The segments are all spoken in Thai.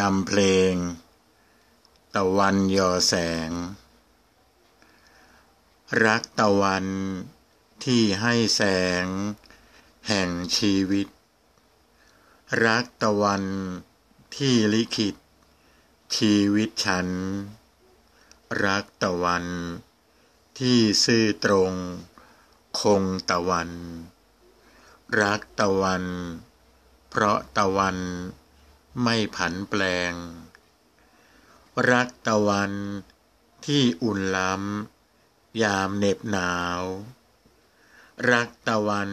นำเพลง ตะวันยอแสง รักตะวันที่ให้แสง แห่งชีวิต รักตะวันที่ลิขิต ชีวิตฉัน รักตะวัน ที่ซื่อตรง คงตะวัน รักตะวัน เพราะตะวัน ไม่ผันแปลง รักตะวันที่อุ่นล้ำ ยามเหน็บหนาว รักตะวัน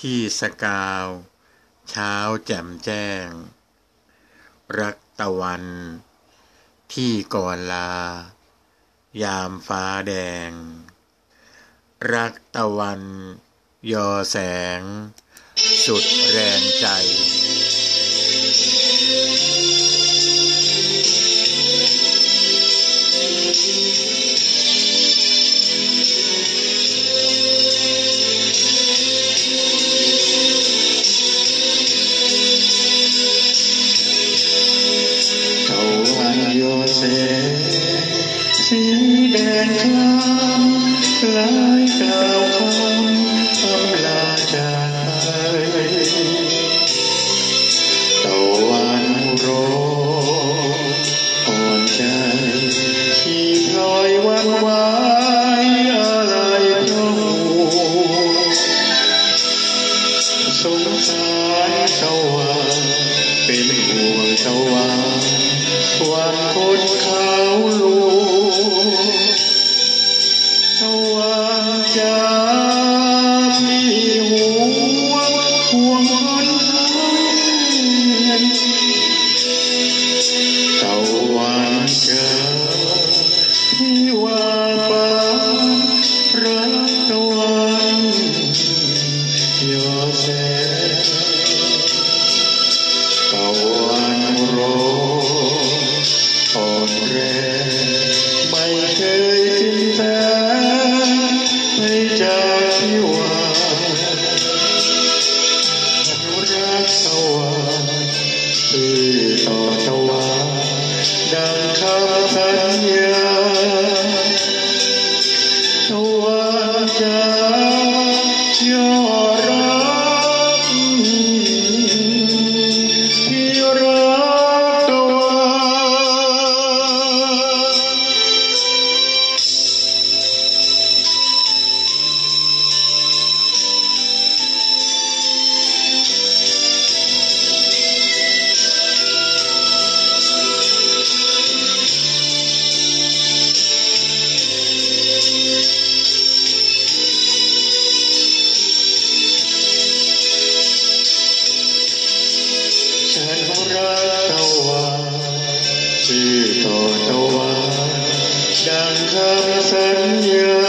ที่สกาว เช้าแจ่มแจ้ง รักตะวัน ที่ก่อนลา ยามฟ้าแดง รักตะวัน ยอแสง สุดแรงใจ แวั ฉันรักตะวันชื่ต่อตะวันดังคำสัญญา